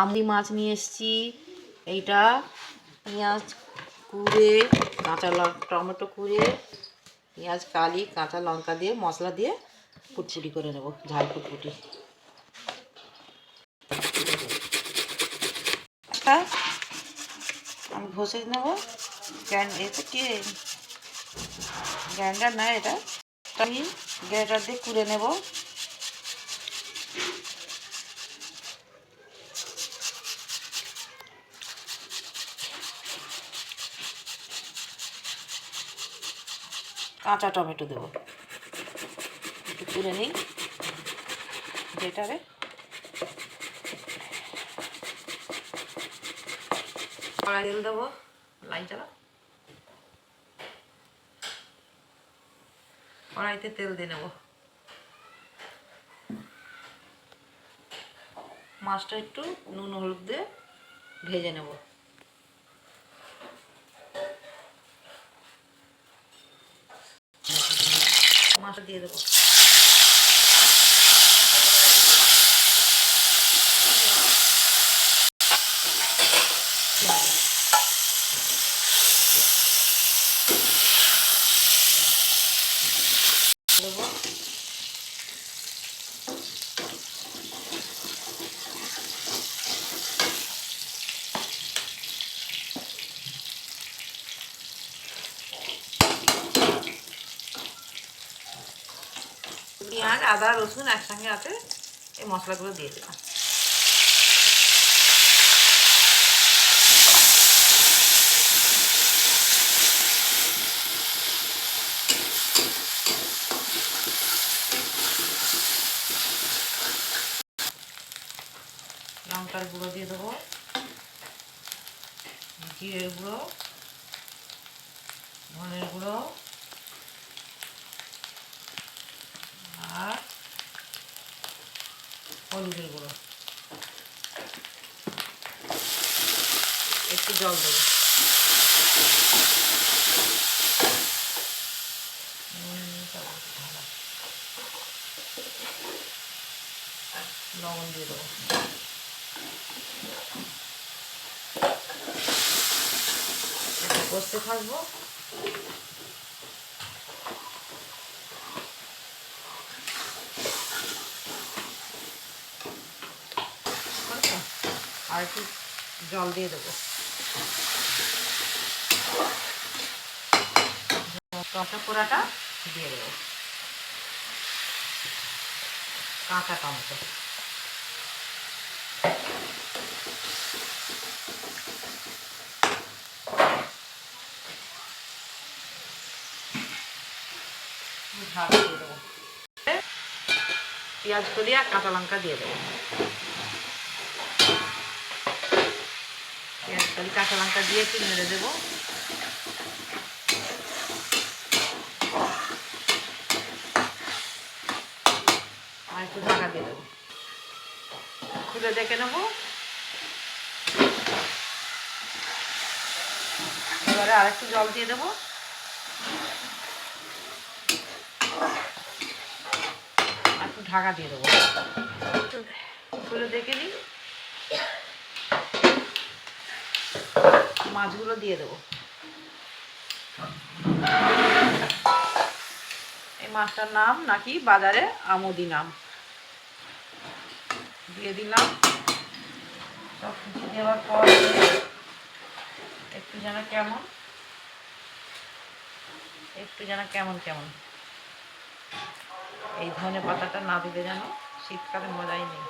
আমলি মাছ নিয়ে এসেছি। এইটা পেঁয়াজ কুড়ে, কাঁচা লঙ্কা টমেটো কুড়ে, পেঁয়াজ, কালি, কাঁচা লঙ্কা দিয়ে, মশলা দিয়ে ফুটফুটি করে নেব, ঝাল ফুটফুটি একটা আমি ঘষে নেব। গ্যান্ড এতে কি? গ্রাইন্ডার না এটা? আমি দিয়ে কুড়ে নেব। কাঁচা টমেটো দেবো। একটু কুড়ে নিই। যেটারে কড়াই তেল দেবো। লাইন চালা কড়াইতে তেল দিয়ে নেব। মাছটা একটু নুন, হলুদ দিয়ে ভেজে নেব। মাছটা দিয়ে দেবো দেবো। পেঁয়াজ আদা, রসুন একসঙ্গে আছে এই মশলাগুলো দিয়ে দিলাম। লঙ্কার গুঁড়ো দিয়ে দেবো। জিরের গুঁড়ো, ধনের গুঁড়ো আর হলুদের গুঁড়ো একটু জল দেবো নুন নিতে হবে একটু ভালো। লবণ দিয়ে দেবো এটা কষতে আর একটু জল দিয়ে দেবো। টমেটো পোড়াটা দিয়ে দেবো। কাঁচা টমেটো। ঝাল দিয়ে দেবো। পেঁয়াজ কলি কাঁচা লঙ্কা দিয়ে দেবো। কলি কাঁচা লঙ্কা দিয়ে একটু নেড়ে দেবো। আর একটু ঢাকা দিয়ে দেবো। খুলে দেখে নেব। এবারে আর একটু জল দিয়ে দেবো। আর একটু ঢাকা দিয়ে দেবো। খুলে দেখে নিই। মাছগুলো দিয়ে দেবো। এই মাছটার নাম নাকি বাজারে আমদি নাম। দিয়ে দিলাম। সব কিছু দেওয়ার পর একটু যেন কেমন, একটু যেন কেমন কেমন। এই ধনে পাতাটা না দিলে যেন শীতকালে মজাই নেই।